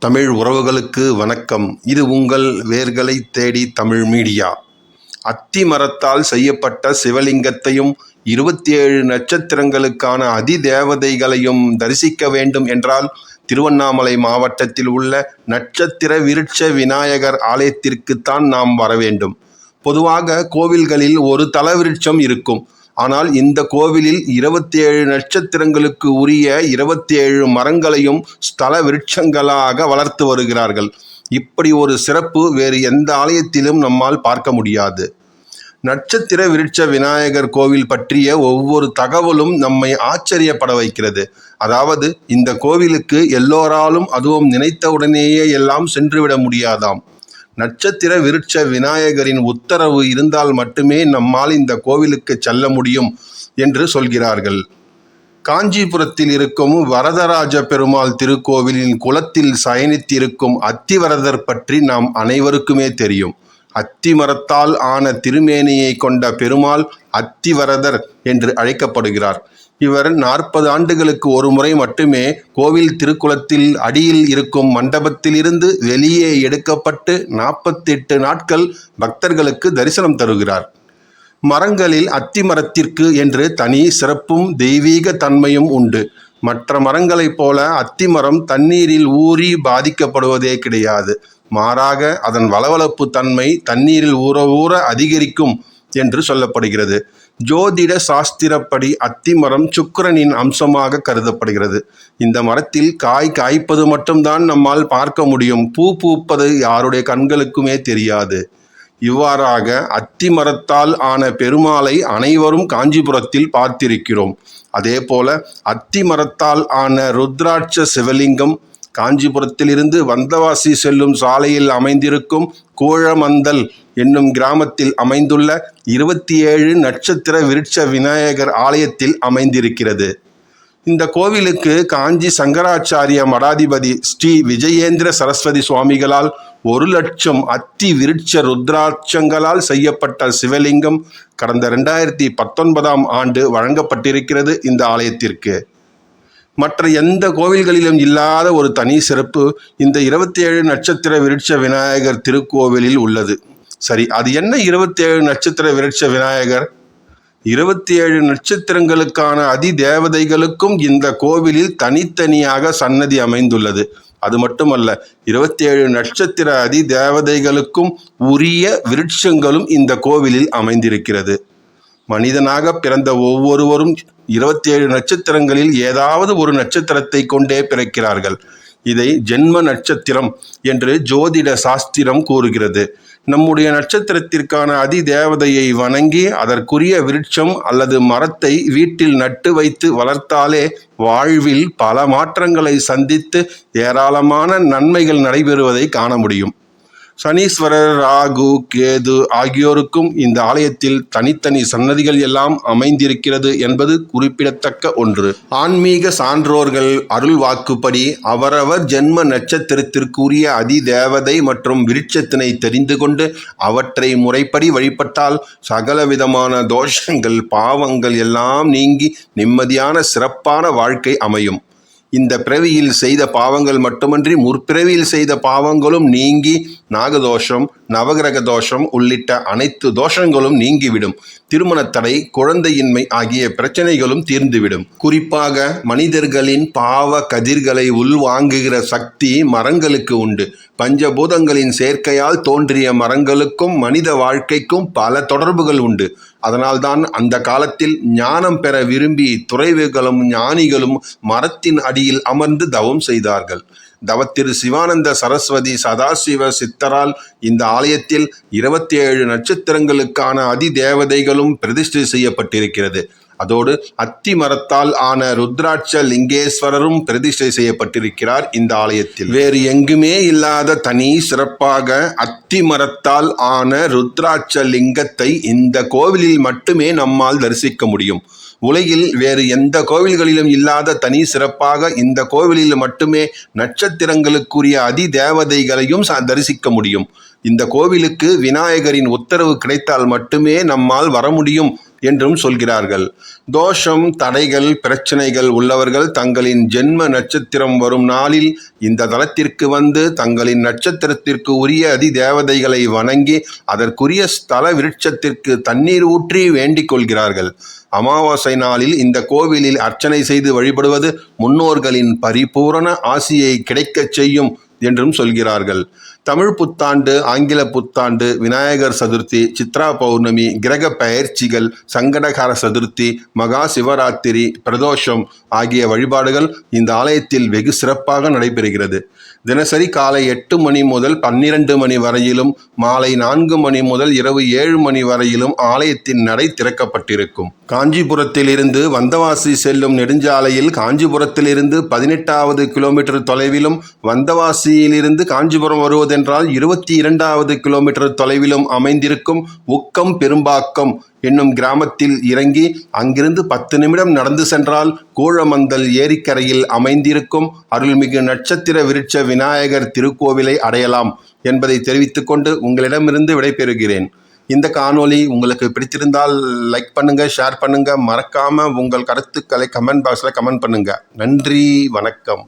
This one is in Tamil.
தமிழ் உறவுகளுக்கு வணக்கம். இது உங்கள் வேர்களை தேடி தமிழ் மீடியா. அத்தி மரத்தால் செய்யப்பட்ட சிவலிங்கத்தையும் இருபத்தி ஏழு நட்சத்திரங்களுக்கான அதிதேவதைகளையும் தரிசிக்க வேண்டும் என்றால் திருவண்ணாமலை மாவட்டத்தில் உள்ள நட்சத்திர விருட்ச விநாயகர் ஆலயத்திற்குத்தான் நாம் வர வேண்டும். பொதுவாக கோவில்களில் ஒரு தலவிருட்சம் இருக்கும். ஆனால் இந்த கோவிலில் இருபத்தி ஏழு நட்சத்திரங்களுக்கு உரிய இருபத்தி ஏழு மரங்களையும் ஸ்தல விருட்சங்களாக வளர்த்து வருகிறார்கள். இப்படி ஒரு சிறப்பு வேறு எந்த ஆலயத்திலும் நம்மால் பார்க்க முடியாது. நட்சத்திர விருட்ச விநாயகர் கோவில் பற்றிய ஒவ்வொரு தகவலும் நம்மை ஆச்சரியப்பட வைக்கிறது. அதாவது இந்த கோவிலுக்கு எல்லோராலும் அதுவும் நினைத்தவுடனேயே எல்லாம் சென்றுவிட முடியாதாம். நட்சத்திர விருட்ச விநாயகரின் உத்தரவு இருந்தால் மட்டுமே நம்மால் இந்த கோவிலுக்கு செல்ல முடியும் என்று சொல்கிறார்கள். காஞ்சிபுரத்தில் இருக்கும் வரதராஜ பெருமாள் திருக்கோவிலின் குளத்தில் சயனித்திருக்கும் அத்திவரதர் பற்றி நாம் அனைவருக்குமே தெரியும். அத்தி மரத்தால் ஆன திருமேனியை கொண்ட பெருமாள் அத்திவரதர் என்று அழைக்கப்படுகிறார். இவர் நாற்பது ஆண்டுகளுக்கு ஒரு முறை மட்டுமே கோவில் திருக்குளத்தில் அடியில் இருக்கும் மண்டபத்திலிருந்து வெளியே எடுக்கப்பட்டு நாற்பத்தெட்டு நாட்கள் பக்தர்களுக்கு தரிசனம் தருகிறார். மரங்களில் அத்தி மரத்திற்கு என்று தனி சிறப்பும் தெய்வீக தன்மையும் உண்டு. மற்ற மரங்களைப் போல அத்திமரம் தண்ணீரில் ஊறி பாதிக்கப்படுவதே கிடையாது. மாறாக அதன் வளவளப்பு தன்மை தண்ணீரில் ஊற ஊற அதிகரிக்கும் என்று சொல்லப்படுகிறது. ஜோதிட சாஸ்திரப்படி அத்திமரம் சுக்கிரனின் அம்சமாக கருதப்படுகிறது. இந்த மரத்தில் காய் காய்ப்பது மட்டும்தான் நம்மால் பார்க்க முடியும். பூ பூப்பது யாருடைய கண்களுக்குமே தெரியாது. இவ்வாறாக அத்திமரத்தால் ஆன பெருமாளை அனைவரும் காஞ்சிபுரத்தில் பார்த்திருக்கிறோம். அதே போல ஆன ருத்ராட்ச சிவலிங்கம் காஞ்சிபுரத்திலிருந்து வந்தவாசி செல்லும் சாலையில் அமைந்திருக்கும் கோழமந்தல் என்னும் கிராமத்தில் அமைந்துள்ள இருபத்தி ஏழு நட்சத்திர விருட்ச விநாயகர் ஆலயத்தில் அமைந்திருக்கிறது. இந்த கோவிலுக்கு காஞ்சி சங்கராச்சாரிய மடாதிபதி ஸ்ரீ விஜயேந்திர சரஸ்வதி சுவாமிகளால் ஒரு லட்சம் அத்தி விருட்ச ருத்ராட்சங்களால் செய்யப்பட்ட சிவலிங்கம் கடந்த ரெண்டாயிரத்தி பத்தொன்பதாம் ஆண்டு வழங்கப்பட்டிருக்கிறது இந்த ஆலயத்திற்கு. மற்ற எந்த கோவில்களிலும் இல்லாத ஒரு தனி சிறப்பு இந்த இருபத்தி ஏழு நட்சத்திர விருட்ச விநாயகர் திருக்கோவிலில் உள்ளது. சரி அது என்ன இருபத்தி ஏழு நட்சத்திர விருட்ச விநாயகர்? இருபத்தி ஏழு நட்சத்திரங்களுக்கான அதி தேவதைகளுக்கும் இந்த கோவிலில் தனித்தனியாக சன்னதி அமைந்துள்ளது. அது மட்டுமல்ல இருபத்தி ஏழு நட்சத்திர அதி தேவதைகளுக்கும் உரிய விருட்சங்களும் இந்த கோவிலில் அமைந்திருக்கிறது. மனிதனாக பிறந்த ஒவ்வொருவரும் இருபத்தி ஏழு நட்சத்திரங்களில் ஏதாவது ஒரு நட்சத்திரத்தை கொண்டே பிறக்கிறார்கள். இதை ஜென்ம நட்சத்திரம் என்று ஜோதிட சாஸ்திரம் கூறுகிறது. நம்முடைய நட்சத்திரத்திற்கான அதி தேவதையை வணங்கி அதற்குரிய விருட்சம் அல்லது மரத்தை வீட்டில் நட்டு வைத்து வளர்த்தாலே வாழ்வில் பல மாற்றங்களை சந்தித்து ஏராளமான நன்மைகள் நடைபெறுவதை காண முடியும். சனீஸ்வரர் ராகு கேது ஆகியோருக்கும் இந்த ஆலயத்தில் தனித்தனி சன்னதிகள் எல்லாம் அமைந்திருக்கிறது என்பது குறிப்பிடத்தக்க ஒன்று. ஆன்மீக சான்றோர்கள் அருள் வாக்குப்படி அவரவர் ஜென்ம நட்சத்திரத்திற்குரிய அதிதேவதை மற்றும் விருட்சத்தினை தெரிந்து கொண்டு அவற்றை முறைப்படி வழிபட்டால் சகலவிதமான தோஷங்கள் பாவங்கள் எல்லாம் நீங்கி நிம்மதியான சிறப்பான வாழ்க்கை அமையும். இந்த பிறவியில் செய்த பாவங்கள் மட்டுமன்றி முற்பிறவியில் செய்த பாவங்களும் நீங்கி நாகதோஷம் நவகிரக தோஷம் உள்ளிட்ட அனைத்து தோஷங்களும் நீங்கிவிடும். திருமணத்தடை குழந்தையின்மை ஆகிய பிரச்சனைகளும் தீர்ந்துவிடும். குறிப்பாக மனிதர்களின் பாவ கதிர்களை உள்வாங்குகிற சக்தி மரங்களுக்கு உண்டு. பஞ்சபூதங்களின் சேர்க்கையால் தோன்றிய மரங்களுக்கும் மனித வாழ்க்கைக்கும் பல தொடர்புகள் உண்டு. அதனால்தான் அந்த காலத்தில் ஞானம் பெற விரும்பி துறைவுகளும் ஞானிகளும் மரத்தின் அடியில் அமர்ந்து தவம் செய்தார்கள். தவத்திரு சிவானந்த சரஸ்வதி சதாசிவ சித்தரால் இந்த ஆலயத்தில் இருபத்தி ஏழு நட்சத்திரங்களுக்கான அதி தேவதைகளும் பிரதிஷ்டை செய்யப்பட்டிருக்கிறது. அதோடு அத்தி மரத்தால் ஆன ருத்ராட்ச லிங்கேஸ்வரரும் பிரதிஷ்டை செய்யப்பட்டிருக்கிறார் இந்த ஆலயத்தில். வேறு எங்குமே இல்லாத தனி சிறப்பாக அத்தி மரத்தால் ஆன ருத்ராட்ச லிங்கத்தை இந்த கோவிலில் மட்டுமே நம்மால் தரிசிக்க முடியும். உலகில் வேறு எந்த கோவில்களிலும் இல்லாத தனி சிறப்பாக இந்த கோவிலில் மட்டுமே நட்சத்திரங்களுக்குரிய அதிதேவதைகளையும் ச- தரிசிக்க முடியும். இந்த கோவிலுக்கு விநாயகரின் உத்தரவு கிடைத்தால் மட்டுமே நம்மால் வர முடியும். என்றும் சொல்கிறார்கள். தோஷம் தடைகள் பிரச்சனைகள் உள்ளவர்கள் தங்களின் ஜென்ம நட்சத்திரம் வரும் நாளில் இந்த தலத்திற்கு வந்து தங்களின் நட்சத்திரத்திற்கு உரிய அதி தேவதைகளை வணங்கி அதற்குரிய ஸ்தல விருட்சத்திற்கு தண்ணீர் ஊற்றி வேண்டிக் கொள்கிறார்கள். அமாவாசை நாளில் இந்த கோவிலில் அர்ச்சனை செய்து வழிபடுவது முன்னோர்களின் பரிபூரண ஆசியை கிடைக்கச் செய்யும் என்றும் சொல்கிறார்கள். தமிழ் புத்தாண்டு ஆங்கில புத்தாண்டு விநாயகர் சதுர்த்தி சித்ரா பௌர்ணமி கிரக பயிற்சிகள் சங்கடகார சதுர்த்தி மகா சிவராத்திரி பிரதோஷம் ஆகிய வழிபாடுகள் இந்த ஆலயத்தில் வெகு சிறப்பாக நடைபெறுகிறது. தினசரி காலை எட்டு மணி முதல் பன்னிரண்டு மணி வரையிலும் மாலை நான்கு மணி முதல் இரவு ஏழு மணி வரையிலும் ஆலயத்தின் நடை திறக்கப்பட்டிருக்கும். காஞ்சிபுரத்திலிருந்து வந்தவாசி செல்லும் நெடுஞ்சாலையில் காஞ்சிபுரத்திலிருந்து பதினெட்டாவது கிலோமீட்டர் தொலைவிலும் வந்தவாசி காசியிலிருந்து காஞ்சிபுரம் வருவதென்றால் இருபத்தி இரண்டாவது கிலோமீட்டர் தொலைவிலும் அமைந்திருக்கும் உக்கம் பெரும்பாக்கம் என்னும் கிராமத்தில் இறங்கி அங்கிருந்து பத்து நிமிடம் நடந்து சென்றால் கூழமந்தல் ஏரிக்கரையில் அமைந்திருக்கும் அருள்மிகு நட்சத்திர விருட்ச விநாயகர் திருக்கோவிலை அடையலாம் என்பதை தெரிவித்துக்கொண்டு உங்களிடமிருந்து விடைபெறுகிறேன். இந்த காணொளி உங்களுக்கு பிடித்திருந்தால் லைக் பண்ணுங்க ஷேர் பண்ணுங்க. மறக்காம உங்கள் கருத்துக்களை கமெண்ட் பாக்ஸில் கமெண்ட் பண்ணுங்க. நன்றி வணக்கம்.